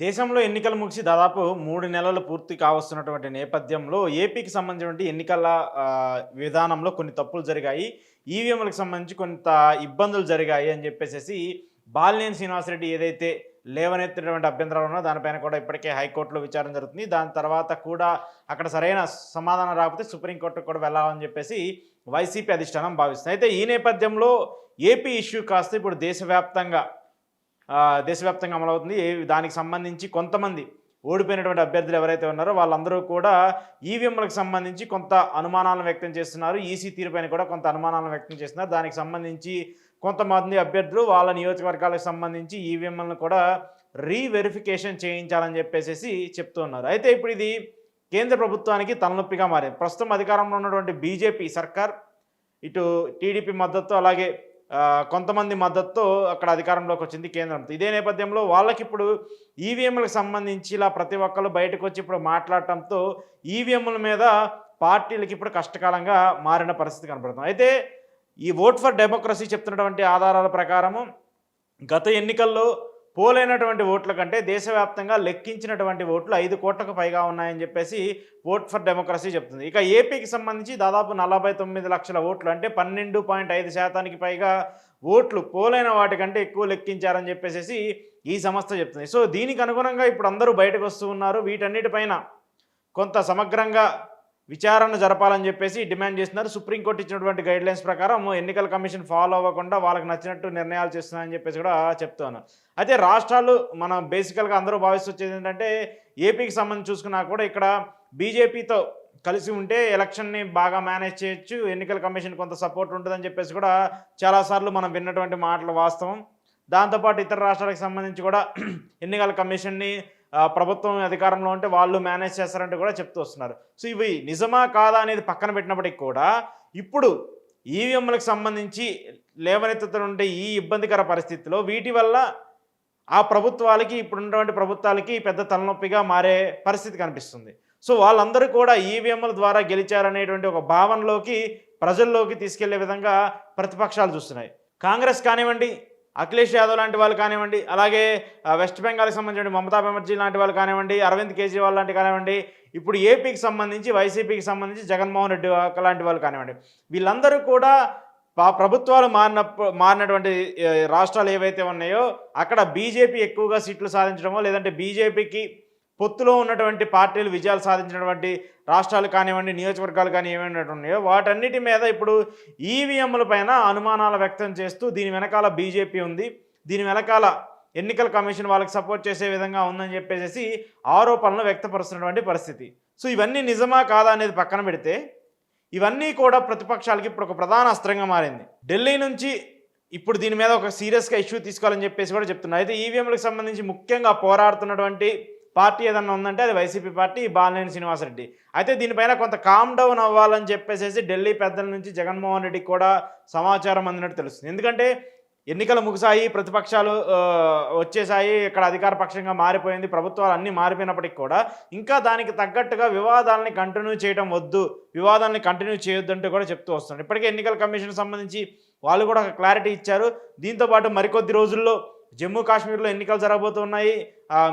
దేశంలో ఎన్నికలు ముగిసి దాదాపు మూడు నెలలు పూర్తి కావస్తున్నటువంటి నేపథ్యంలో ఏపీకి సంబంధించినటువంటి ఎన్నికల విధానంలో కొన్ని తప్పులు జరిగాయి. ఈవీఎంలకు సంబంధించి కొంత ఇబ్బందులు జరిగాయి అని చెప్పేసి బాలినేని శ్రీనివాసరెడ్డి ఏదైతే లేవనెత్తినటువంటి అభ్యంతరాలు ఉన్నో దానిపైన కూడా ఇప్పటికే హైకోర్టులో విచారణ జరుగుతుంది. దాని తర్వాత కూడా అక్కడ సరైన సమాధానం రాకపోతే సుప్రీంకోర్టుకు కూడా వెళ్ళాలని చెప్పేసి వైసీపీ అధిష్టానం భావిస్తుంది. అయితే ఈ నేపథ్యంలో ఏపీ ఇష్యూ కాస్త ఇప్పుడు దేశవ్యాప్తంగా దేశవ్యాప్తంగా అమలవుతుంది. దానికి సంబంధించి కొంతమంది ఓడిపోయినటువంటి అభ్యర్థులు ఎవరైతే ఉన్నారో వాళ్ళందరూ కూడా ఈవీఎంలకు సంబంధించి కొంత అనుమానాలను వ్యక్తం చేస్తున్నారు. ఈసీ తీరుపైన కూడా కొంత అనుమానాలను వ్యక్తం చేస్తున్నారు. దానికి సంబంధించి కొంతమంది అభ్యర్థులు వాళ్ళ నియోజకవర్గాలకు సంబంధించి ఈవీఎంలను కూడా రీవెరిఫికేషన్ చేయించాలని చెప్పేసి చెప్తున్నారు అయితే ఇప్పుడు ఇది కేంద్ర ప్రభుత్వానికి తలనొప్పిగా మారింది. ప్రస్తుతం అధికారంలో ఉన్నటువంటి బీజేపీ సర్కార్ ఇటు టీడీపీ మద్దతు అలాగే కొంతమంది మద్దతుతో అక్కడ అధికారంలోకి వచ్చింది కేంద్రంతో ఇదే నేపథ్యంలో వాళ్ళకి ఇప్పుడు ఈవీఎంలకు సంబంధించి ఇలా ప్రతి ఒక్కరు బయటకు వచ్చి ఇప్పుడు మాట్లాడటంతో ఈవీఎంల మీద పార్టీలకి ఇప్పుడు కష్టకాలంగా మారిన పరిస్థితి కనబడుతుంది. అయితే ఈ ఓట్ ఫర్ డెమోక్రసీ చెప్తున్నటువంటి ఆధారాల ప్రకారము గత ఎన్నికల్లో పోలైనటువంటి ఓట్ల కంటే దేశవ్యాప్తంగా లెక్కించినటువంటి ఓట్లు ఐదు కోట్లకు పైగా ఉన్నాయని చెప్పేసి ఓట్ ఫర్ డెమోక్రసీ చెప్తుంది. ఇక ఏపీకి సంబంధించి దాదాపు నలభై తొమ్మిది లక్షల ఓట్లు అంటే పన్నెండు పాయింట్ ఐదు శాతానికి పైగా ఓట్లు పోలైన వాటికంటే ఎక్కువ లెక్కించారని చెప్పేసి ఈ సంస్థ చెప్తుంది. సో దీనికి అనుగుణంగా ఇప్పుడు అందరూ బయటకు వస్తూ ఉన్నారు. వీటన్నిటిపైన కొంత సమగ్రంగా విచారణ జరపాలని చెప్పేసి డిమాండ్ చేస్తున్నారు. సుప్రీంకోర్టు ఇచ్చినటువంటి గైడ్లైన్స్ ప్రకారం ఎన్నికల కమిషన్ ఫాలో అవ్వకుండా వాళ్ళకి నచ్చినట్టు నిర్ణయాలు చేస్తున్నాయని చెప్పేసి కూడా చెప్తాను అయితే రాష్ట్రాలు మనం బేసికల్గా అందరూ భావిస్తొచ్చేది ఏంటంటే ఏపీకి సంబంధించి చూసుకున్నా కూడా ఇక్కడ బీజేపీతో కలిసి ఉంటే ఎలక్షన్ని బాగా మేనేజ్ చేయొచ్చు ఎన్నికల కమిషన్ కొంత సపోర్ట్ ఉంటుందని చెప్పేసి కూడా చాలాసార్లు మనం విన్నటువంటి మాటలు వాస్తవం. దాంతోపాటు ఇతర రాష్ట్రాలకు సంబంధించి కూడా ఎన్నికల కమిషన్ని ప్రభుత్వం అధికారంలో ఉంటే వాళ్ళు మేనేజ్ చేస్తారంటే కూడా చెప్తూ వస్తున్నారు. సో ఇవి నిజమా కాదా అనేది పక్కన పెట్టినప్పటికి కూడా ఇప్పుడు ఈవీఎంలకు సంబంధించి లేవనెత్తుతుంటే ఈ ఇబ్బందికర పరిస్థితిలో వీటి వల్ల ఆ ప్రభుత్వాలకి ఇప్పుడు ఉన్నటువంటి ప్రభుత్వాలకి పెద్ద తలనొప్పిగా మారే పరిస్థితి కనిపిస్తుంది. సో వాళ్ళందరూ కూడా ఈవీఎంల ద్వారా గెలిచారనేటువంటి ఒక భావనలోకి ప్రజల్లోకి తీసుకెళ్ళే విధంగా ప్రతిపక్షాలు చూస్తున్నాయి. కాంగ్రెస్ కానివ్వండి అఖిలేష్ యాదవ్ లాంటి వాళ్ళు కానివ్వండి అలాగే వెస్ట్ బెంగాల్కి సంబంధించిన మమతా బెనర్జీ లాంటి వాళ్ళు కానివ్వండి అరవింద్ కేజ్రీవాల్ లాంటి కానివ్వండి ఇప్పుడు ఏపీకి సంబంధించి వైసీపీకి సంబంధించి జగన్మోహన్ రెడ్డి లాంటి వాళ్ళు కానివ్వండి. వీళ్ళందరూ కూడా ప్రభుత్వాలు మారిన మారినటువంటి రాష్ట్రాలు ఏవైతే ఉన్నాయో అక్కడ బీజేపీ ఎక్కువగా సీట్లు సాధించడమో లేదంటే బీజేపీకి పొత్తులో ఉన్నటువంటి పార్టీలు విజయాలు సాధించినటువంటి రాష్ట్రాలు కానివ్వండి నియోజకవర్గాలు కానీ ఏమైనా ఉన్నాయో వాటన్నిటి మీద ఇప్పుడు ఈవీఎంల పైన అనుమానాలు వ్యక్తం చేస్తూ దీని వెనకాల బీజేపీ ఉంది. దీని వెనకాల ఎన్నికల కమిషన్ వాళ్ళకి సపోర్ట్ చేసే విధంగా ఉందని చెప్పేసి ఆరోపణలు వ్యక్తపరుస్తున్నటువంటి పరిస్థితి. సో ఇవన్నీ నిజమా కాదా అనేది పక్కన పెడితే ఇవన్నీ కూడా ప్రతిపక్షాలకి ఇప్పుడు ఒక ప్రధాన అస్త్రంగా మారింది. ఢిల్లీ నుంచి ఇప్పుడు దీని మీద ఒక సీరియస్గా ఇష్యూ తీసుకోవాలని చెప్పేసి కూడా చెప్తున్నారు. అయితే ఈవీఎంలకు సంబంధించి ముఖ్యంగా పోరాడుతున్నటువంటి పార్టీ ఏదన్నా ఉందంటే అది వైసీపీ పార్టీ బాలినేని శ్రీనివాసరెడ్డి. అయితే దీనిపైన కొంత కామ్ డౌన్ అవ్వాలని చెప్పేసి ఢిల్లీ పెద్దల నుంచి జగన్మోహన్ రెడ్డికి కూడా సమాచారం అందినట్టు తెలుస్తుంది. ఎందుకంటే ఎన్నికలు ముగిసాయి ప్రతిపక్షాలు వచ్చేసాయి ఇక్కడ అధికార పక్షంగా మారిపోయింది ప్రభుత్వాలు అన్నీ మారిపోయినప్పటికీ కూడా ఇంకా దానికి తగ్గట్టుగా వివాదాలని కంటిన్యూ చేయడం వద్దు వివాదాలని కంటిన్యూ చేయొద్దు అంటూ కూడా చెప్తూ వస్తున్నారు. ఇప్పటికే ఎన్నికల కమిషన్ సంబంధించి వాళ్ళు కూడా ఒక క్లారిటీ ఇచ్చారు. దీంతోపాటు మరికొద్ది రోజుల్లో జమ్మూ కాశ్మీర్లో ఎన్నికలు జరగబోతున్నాయి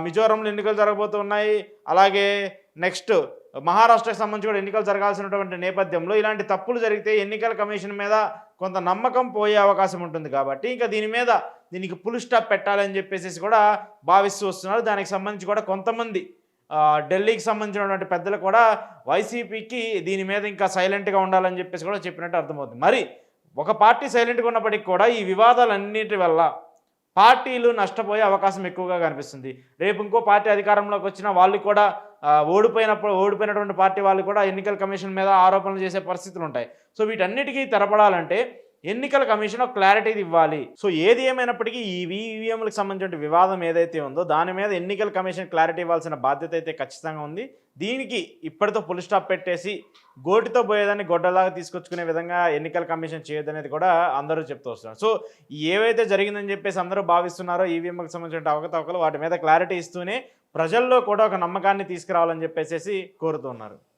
మిజోరంలో ఎన్నికలు జరగబోతున్నాయి అలాగే నెక్స్ట్ మహారాష్ట్రకు సంబంధించి కూడా ఎన్నికలు జరగాల్సినటువంటి నేపథ్యంలో ఇలాంటి తప్పులు జరిగితే ఎన్నికల కమిషన్ మీద కొంత నమ్మకం పోయే అవకాశం ఉంటుంది కాబట్టి ఇంకా దీని మీద దీనికి పుల్ స్టాప్ పెట్టాలని చెప్పేసి కూడా భావిస్తూ వస్తున్నారు. దానికి సంబంధించి కూడా కొంతమంది ఢిల్లీకి సంబంధించినటువంటి పెద్దలు కూడా వైసీపీకి దీని మీద ఇంకా సైలెంట్గా ఉండాలని చెప్పేసి కూడా చెప్పినట్టు అర్థమవుతుంది. మరి ఒక పార్టీ సైలెంట్గా ఉన్నప్పటికీ కూడా ఈ వివాదాలన్నిటి వల్ల పార్టీలు నష్టపోయే అవకాశం ఎక్కువగా కనిపిస్తుంది. రేపు ఇంకో పార్టీ అధికారంలోకి వచ్చినా వాళ్ళు కూడా ఓడిపోయినప్పుడు ఓడిపోయినటువంటి పార్టీ వాళ్ళు కూడా ఎన్నికల కమిషన్ మీద ఆరోపణలు చేసే పరిస్థితులు ఉంటాయి. సో వీటన్నిటికీ తెరపడాలంటే ఎన్నికల కమిషన్ ఒక క్లారిటీ ఇవ్వాలి. సో ఏది ఏమైనప్పటికీ ఈ ఈవీఎంలకు సంబంధించిన వివాదం ఏదైతే ఉందో దాని మీద ఎన్నికల కమిషన్ క్లారిటీ ఇవ్వాల్సిన బాధ్యత అయితే ఖచ్చితంగా ఉంది. దీనికి ఇప్పటితో పులి స్టాప్ పెట్టేసి గోటితో పోయేదాన్ని గొడ్డలాగా తీసుకొచ్చుకునే విధంగా ఎన్నికల కమిషన్ చేయదనేది కూడా అందరూ చెప్తూ వస్తున్నారు. సో ఏవైతే జరిగిందని చెప్పేసి అందరూ భావిస్తున్నారో ఈవీఎంకి సంబంధించిన అవకతవకలు వాటి మీద క్లారిటీ ఇస్తూనే ప్రజల్లో కూడా ఒక నమ్మకాన్ని తీసుకురావాలని చెప్పేసి కోరుతున్నారు